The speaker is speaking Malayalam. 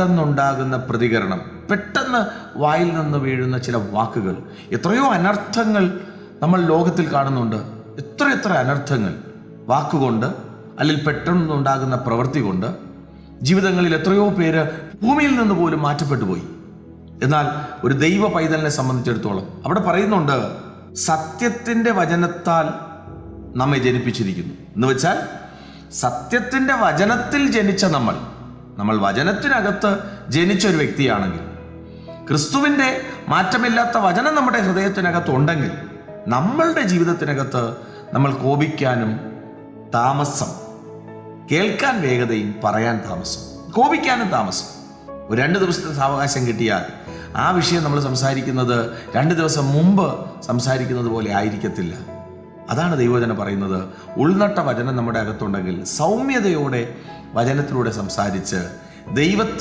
പെട്ടെന്നുണ്ടാകുന്ന പ്രതികരണം പെട്ടെന്ന് വായിൽ നിന്ന് വീഴുന്ന ചില വാക്കുകൾ എത്രയോ അനർത്ഥങ്ങൾ നമ്മൾ ലോകത്തിൽ കാണുന്നുണ്ട്. എത്ര എത്ര അനർത്ഥങ്ങൾ. വാക്കുകൊണ്ട് അല്ലെങ്കിൽ പെട്ടെന്നുണ്ടാകുന്ന പ്രവൃത്തി കൊണ്ട് ജീവിതങ്ങളിൽ എത്രയോ പേര് ഭൂമിയിൽ നിന്ന് പോലും മാറ്റപ്പെട്ടു പോയി. എന്നാൽ ഒരു ദൈവ പൈതലിനെ സംബന്ധിച്ചിടത്തോളം അവിടെ പറയുന്നുണ്ട് സത്യത്തിന്റെ വചനത്താൽ നമ്മെ ജനിപ്പിച്ചിരിക്കുന്നു. എന്ന് വെച്ചാൽ സത്യത്തിന്റെ വചനത്തിൽ ജനിച്ച നമ്മൾ നമ്മൾ വചനത്തിനകത്ത് ജനിച്ച ഒരു വ്യക്തിയാണെങ്കിൽ ക്രിസ്തുവിന്റെ മാറ്റമില്ലാത്ത വചനം നമ്മുടെ ഹൃദയത്തിനകത്ത് ഉണ്ടെങ്കിൽ നമ്മളുടെ ജീവിതത്തിനകത്ത് നമ്മൾ കോപിക്കാനും താമസം കേൾക്കാൻ വേഗതയും പറയാൻ താമസം കോപിക്കാനും താമസം. ഒരു രണ്ട് ദിവസത്തെ സാവകാശം കിട്ടിയാൽ ആ വിഷയം നമ്മൾ സംസാരിക്കുന്നത് രണ്ട് ദിവസം മുമ്പ് സംസാരിക്കുന്നത് പോലെ ആയിരിക്കത്തില്ല. അതാണ് ദൈവവചനം പറയുന്നത്. ഉൾനട്ട വചനം നമ്മുടെ അകത്തുണ്ടെങ്കിൽ സൗമ്യതയോടെ വചനത്തിലൂടെ സംസാരിച്ച് ദൈവത്തിന്